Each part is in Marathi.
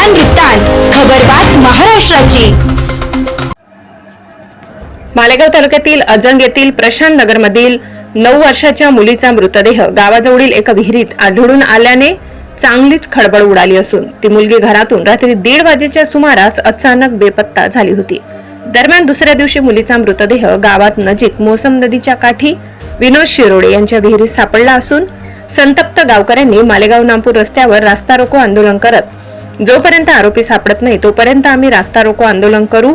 बागलान वृत्तांत खबरबात महाराष्ट्राची. मालेगाव तालुक्यातील अजंग येथील प्रशांत नगरमधील नऊ वर्षाच्या मुलीचा मृतदेह गावाजवळील एका विहिरीत आढळून आल्याने चांगलीच खळबळ उडाली असून ती मुलगी घरातून रात्री दीड वाजेच्या सुमारास अचानक बेपत्ता झाली होती. दरम्यान दुसऱ्या दिवशी मुलीचा मृतदेह गावात नजीक मोसम नदीच्या काठी विनोद शिरोडे यांच्या विहिरीत सापडला असून संतप्त गावकऱ्यांनी मालेगाव नामपूर रस्त्यावर रास्ता रोको आंदोलन करत जोपर्यंत आरोपी सापडत नाही तोपर्यंत आम्ही रास्ता रोको आंदोलन करू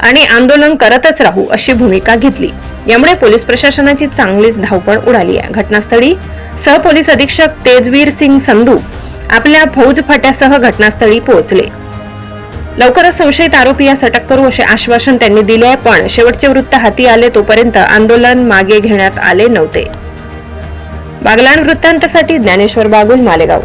आणि आंदोलन करतच राहू अशी भूमिका घेतली. यामुळे पोलीस प्रशासनाची चांगलीच धावपळ उडाली आहे. घटनास्थळी सहपोलीस अधीक्षक तेजवीर सिंग संधू आपल्या फौज फाट्यासह घटनास्थळी पोहोचले. लवकरच संशयित आरोपी यास अटक करू असे आश्वासन त्यांनी दिले आहे पण शेवटचे वृत्त हाती आले तोपर्यंत आंदोलन मागे घेण्यात आले नव्हते. बागलाण वृत्तांतासाठी ज्ञानेश्वर बागुल मालेगाव.